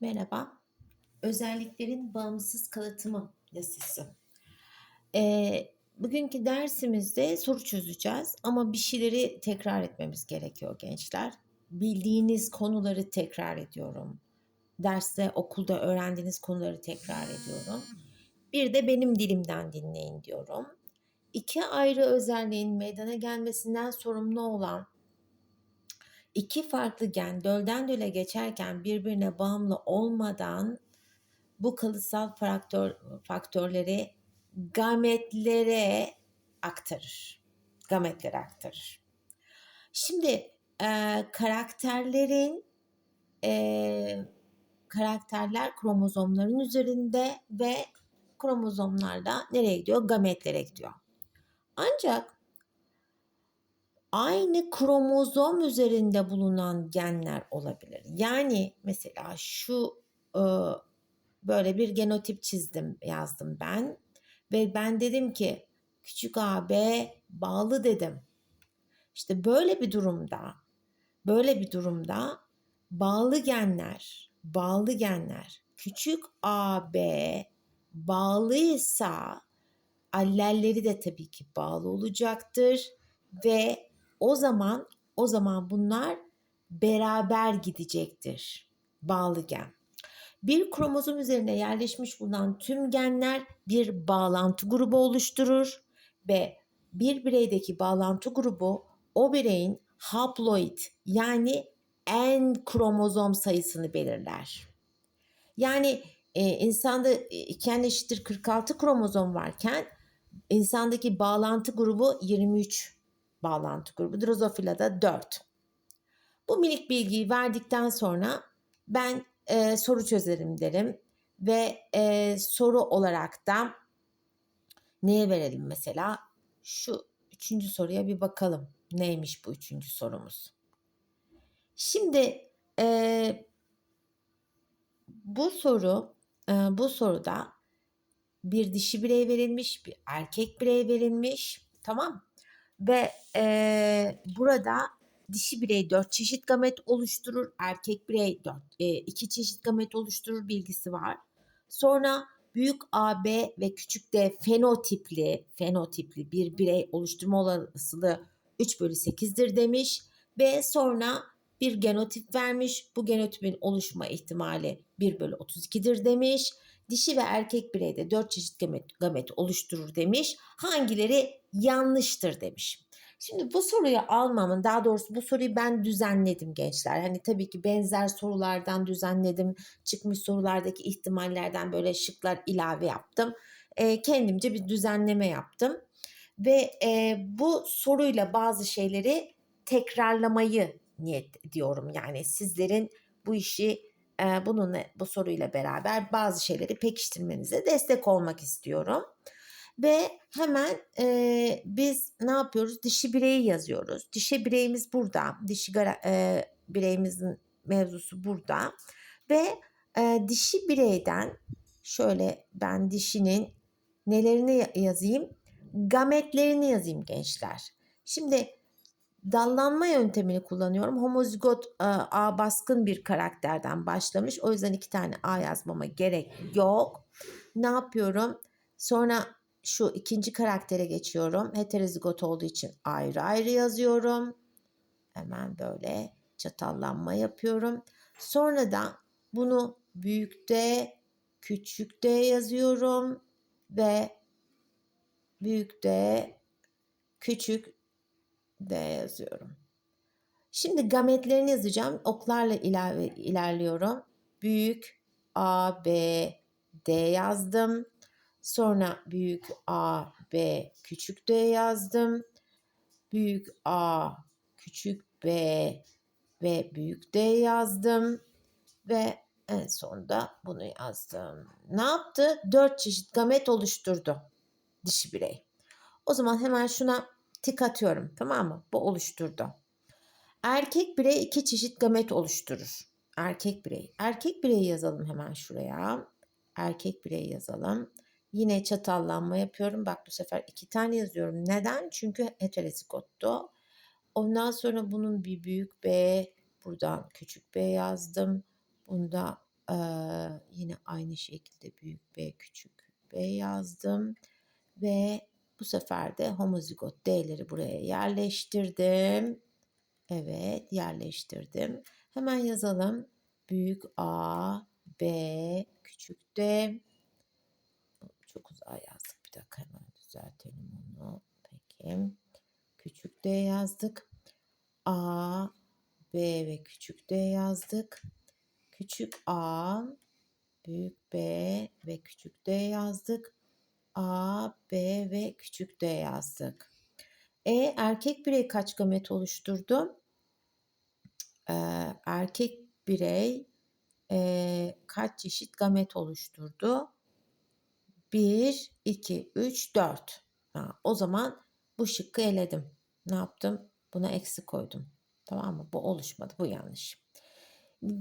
Merhaba. Özelliklerin bağımsız kalıtımı yasası. Eee, bugünkü dersimizde soru çözeceğiz ama bir şeyleri tekrar etmemiz gerekiyor gençler. Bildiğiniz konuları tekrar ediyorum. Derste, okulda öğrendiğiniz konuları tekrar ediyorum. Bir de benim dilimden dinleyin diyorum. İki ayrı özelliğin meydana gelmesinden sorumlu olan iki farklı gen dölden döle geçerken birbirine bağımlı olmadan bu kalıtsal faktör, faktörleri gametlere aktarır. Gametlere aktarır. Şimdi e, karakterlerin e, karakterler kromozomların üzerinde ve kromozomlar da nereye gidiyor? Gametlere gidiyor. Ancak aynı kromozom üzerinde bulunan genler olabilir. Yani mesela şu e, böyle bir genotip çizdim yazdım ben ve ben dedim ki küçük AB bağlı dedim. İşte böyle bir durumda böyle bir durumda bağlı genler bağlı genler küçük AB bağlıysa allelleri de tabii ki bağlı olacaktır ve o zaman o zaman bunlar beraber gidecektir. Bağlı gen. Bir kromozom üzerine yerleşmiş bulunan tüm genler bir bağlantı grubu oluşturur ve bir bireydeki bağlantı grubu o bireyin haploid yani en kromozom sayısını belirler. Yani e, insanda iken eşittir 46 kromozom varken insandaki bağlantı grubu 23 bağlantı grubu. Drozofila'da 4. Bu minik bilgiyi verdikten sonra ben e, soru çözerim derim ve e, soru olarak da neye verelim mesela? Şu üçüncü soruya bir bakalım. Neymiş bu üçüncü sorumuz? Şimdi e, bu soru e, bu soruda bir dişi birey verilmiş, bir erkek birey verilmiş. Tamam ve e, burada dişi birey dört çeşit gamet oluşturur, erkek birey dört, e, iki çeşit gamet oluşturur bilgisi var. Sonra büyük AB ve küçük D fenotipli, fenotipli bir birey oluşturma olasılığı 3 bölü 8'dir demiş. Ve sonra bir genotip vermiş. Bu genotipin oluşma ihtimali 1 bölü 32'dir demiş. Dişi ve erkek bireyde 4 çeşit gamet, gamet oluşturur demiş. Hangileri yanlıştır demiş. Şimdi bu soruyu almamın daha doğrusu bu soruyu ben düzenledim gençler. Hani tabii ki benzer sorulardan düzenledim. Çıkmış sorulardaki ihtimallerden böyle şıklar ilave yaptım. E, kendimce bir düzenleme yaptım. Ve e, bu soruyla bazı şeyleri tekrarlamayı niyet ediyorum. Yani sizlerin bu işi e, bununla bu soruyla beraber bazı şeyleri pekiştirmenize destek olmak istiyorum. Ve hemen e, biz ne yapıyoruz? Dişi bireyi yazıyoruz. Dişi bireyimiz burada. Dişi e, bireyimizin mevzusu burada. Ve e, dişi bireyden şöyle ben dişinin nelerini yazayım? Gametlerini yazayım gençler. Şimdi dallanma yöntemini kullanıyorum. Homozigot e, A baskın bir karakterden başlamış. O yüzden iki tane A yazmama gerek yok. Ne yapıyorum? Sonra şu ikinci karaktere geçiyorum. Heterozigot olduğu için ayrı ayrı yazıyorum. Hemen böyle çatallanma yapıyorum. Sonra da bunu büyükte, küçükte yazıyorum ve büyükte, küçük de yazıyorum. Şimdi gametlerini yazacağım. Oklarla ilave ilerliyorum. Büyük A, B, D yazdım. Sonra büyük A, B, küçük D yazdım. Büyük A, küçük B ve büyük D yazdım. Ve en sonunda bunu yazdım. Ne yaptı? Dört çeşit gamet oluşturdu dişi birey. O zaman hemen şuna tik atıyorum tamam mı? Bu oluşturdu. Erkek birey iki çeşit gamet oluşturur. Erkek birey. Erkek birey yazalım hemen şuraya. Erkek birey yazalım. Yine çatallanma yapıyorum. Bak bu sefer iki tane yazıyorum. Neden? Çünkü heterozigottu. Ondan sonra bunun bir büyük B, buradan küçük B yazdım. Bunda Ee, yine aynı şekilde büyük B küçük B yazdım ve bu sefer de homozigot D'leri buraya yerleştirdim. Evet yerleştirdim. Hemen yazalım. Büyük A, B, küçük D. Çok uzağa yazdık. Bir dakika hemen düzeltelim onu. Peki. Küçük D yazdık. A, B ve küçük D yazdık. Küçük A, büyük B ve küçük D yazdık. A, B ve küçük D yazdık. E erkek birey kaç gamet oluşturdu? Ee, erkek birey e, kaç çeşit gamet oluşturdu? 1, 2, 3, 4. Ha, o zaman bu şıkkı eledim. Ne yaptım? Buna eksi koydum. Tamam mı? Bu oluşmadı. Bu yanlış.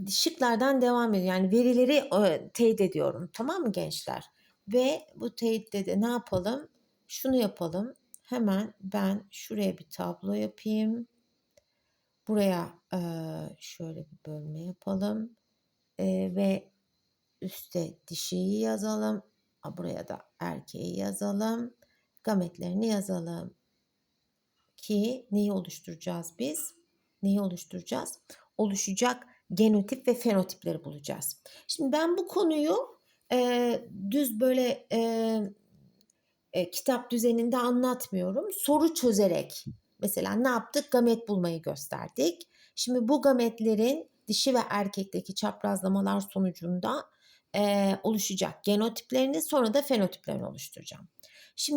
Şıklardan devam ediyor. Yani verileri e, teyit ediyorum. Tamam mı gençler? Ve bu teyitte de ne yapalım? Şunu yapalım. Hemen ben şuraya bir tablo yapayım. Buraya şöyle bir bölme yapalım. Ve üstte dişiyi yazalım. Buraya da erkeği yazalım. Gametlerini yazalım. Ki neyi oluşturacağız biz? Neyi oluşturacağız? Oluşacak genotip ve fenotipleri bulacağız. Şimdi ben bu konuyu e, düz böyle e, e, kitap düzeninde anlatmıyorum. Soru çözerek mesela ne yaptık? Gamet bulmayı gösterdik. Şimdi bu gametlerin dişi ve erkekteki çaprazlamalar sonucunda e, oluşacak genotiplerini sonra da fenotiplerini oluşturacağım.